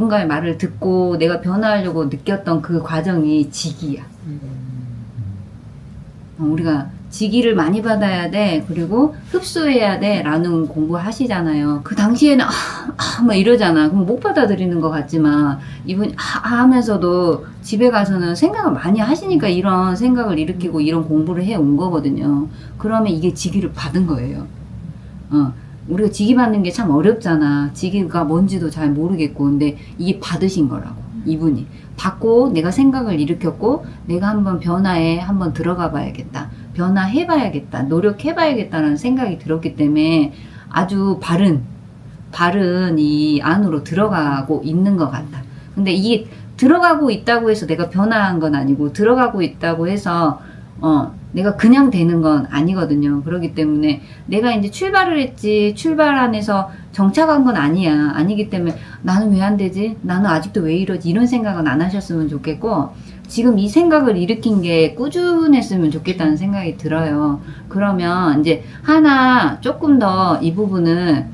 누군가의 말을 듣고 내가 변화하려고 느꼈던 그 과정이 직이야. 어, 우리가 직위를 많이 받아야 돼. 그리고 흡수해야 돼. 라는 공부 하시잖아요. 그 당시에는, 아, 아, 막 이러잖아. 그럼 못 받아들이는 것 같지만, 이분이, 아, 아 하면서도 집에 가서는 생각을 많이 하시니까 이런 생각을 일으키고 이런 공부를 해 온 거거든요. 그러면 이게 직위를 받은 거예요. 어. 우리가 직위 받는 게 참 어렵잖아. 직위가 뭔지도 잘 모르겠고. 근데 이게 받으신 거라고. 이분이. 받고 내가 생각을 일으켰고 내가 한번 변화에 한번 들어가 봐야겠다. 변화해 봐야겠다. 노력해 봐야겠다는 생각이 들었기 때문에 아주 바른 바른 이 안으로 들어가고 있는 것 같다. 근데 이게 들어가고 있다고 해서 내가 변화한 건 아니고 들어가고 있다고 해서 어 내가 그냥 되는 건 아니거든요. 그렇기 때문에 내가 이제 출발을 했지 출발 안에서 정착한 건 아니야. 아니기 때문에 나는 왜 안 되지? 나는 아직도 왜 이러지? 이런 생각은 안 하셨으면 좋겠고 지금 이 생각을 일으킨 게 꾸준했으면 좋겠다는 생각이 들어요. 그러면 이제 하나 조금 더 이 부분은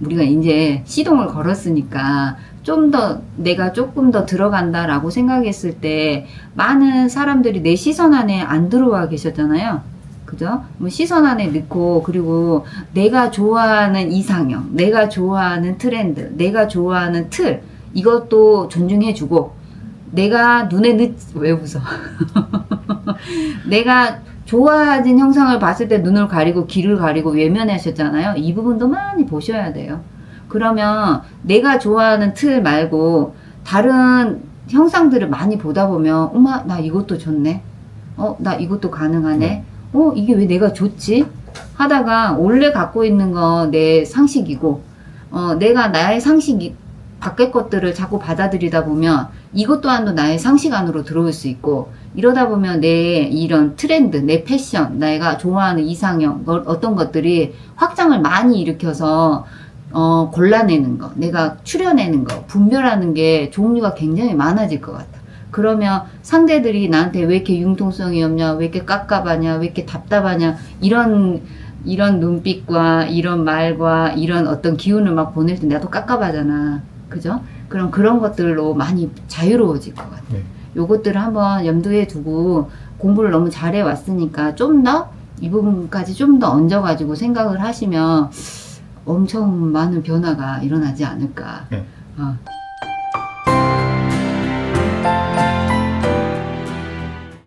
우리가 이제 시동을 걸었으니까 좀 더 내가 조금 더 들어간다라고 생각했을 때 많은 사람들이 내 시선 안에 안 들어와 계셨잖아요. 그죠? 뭐 시선 안에 넣고 그리고 내가 좋아하는 이상형, 내가 좋아하는 트렌드, 내가 좋아하는 틀 이것도 존중해주고 내가 눈에 넣, 왜 웃어? 내가 좋아진 형상을 봤을 때 눈을 가리고 귀를 가리고 외면하셨잖아요. 이 부분도 많이 보셔야 돼요. 그러면 내가 좋아하는 틀 말고 다른 형상들을 많이 보다 보면 엄마 나 이것도 좋네. 어 나 이것도 가능하네. 어 이게 왜 내가 좋지? 하다가 원래 갖고 있는 건 내 상식이고 어 내가 나의 상식이 밖의 것들을 자꾸 받아들이다 보면 이것 또한도 나의 상식 안으로 들어올 수 있고 이러다 보면 내 이런 트렌드, 내 패션, 내가 좋아하는 이상형 뭐 어떤 것들이 확장을 많이 일으켜서 어, 골라내는 거, 내가 추려내는 거, 분별하는 게 종류가 굉장히 많아질 것 같아. 그러면 상대들이 나한테 왜 이렇게 융통성이 없냐, 왜 이렇게 깝깝하냐, 왜 이렇게 답답하냐, 이런, 이런 눈빛과 이런 말과 이런 어떤 기운을 막 보낼 때 나도 깝깝하잖아. 그죠? 그럼 그런 것들로 많이 자유로워질 것 같아. 네. 요것들을 한번 염두에 두고 공부를 너무 잘해 왔으니까 좀 더 이 부분까지 좀 더 얹어가지고 생각을 하시면 엄청 많은 변화가 일어나지 않을까. 네. 어.